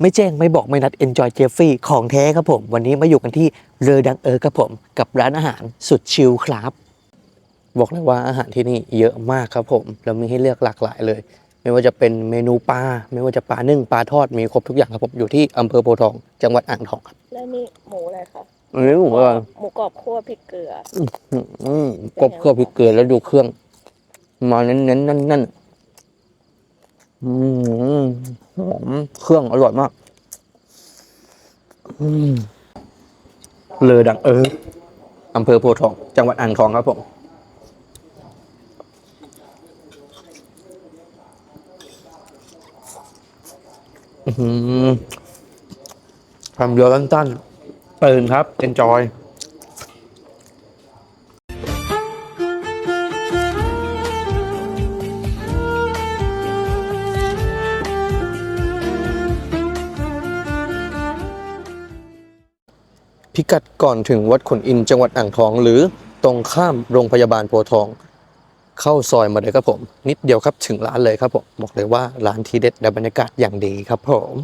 ไม่แจ้งไม่บอกไม่นัด Enjoy Jeffrey ของแท้ครับผม วันนี้มาอยู่กันที่เรือดังเออครับผม กับร้านอาหารสุดชิลครับ บอกเลยว่าอาหารที่นี่เยอะมากครับผมแล้วมีให้เลือกหลากหลายเลย ไม่ว่าจะเป็นเมนูปลาไม่ว่าจะปลานึ่งปลาทอดมีครบทุกอย่างครับผมอยู่ที่อำเภอโพธิ์ทองจังหวัดอ่างทองครับแล้วนี่หมูอะไรคะอันนี้ผมว่าหมูกรอบคั่วพริกเกลืออืมกบเครื่องพริกเกลือแล้วดูเครื่อง มาเน้นๆนั่นนั่นๆ อืมหอมเครื่องอร่อยมาก อืมเลอดังเอออำเภอโพทอง จังหวัดอ่างทองครับผม อื้อหือทำเยอะสั้นๆตื่นครับ enjoy พิกัดก่อนถึงวัดขนอินจังหวัดอ่างทอง หรือตรงข้ามโรงพยาบาลโพทอง เข้าซอยมาเลยครับผม นิดเดียวครับถึงร้านเลยครับผมบอกเลยว่าร้านทีเด็ดและบรรยากาศอย่างดีครับผม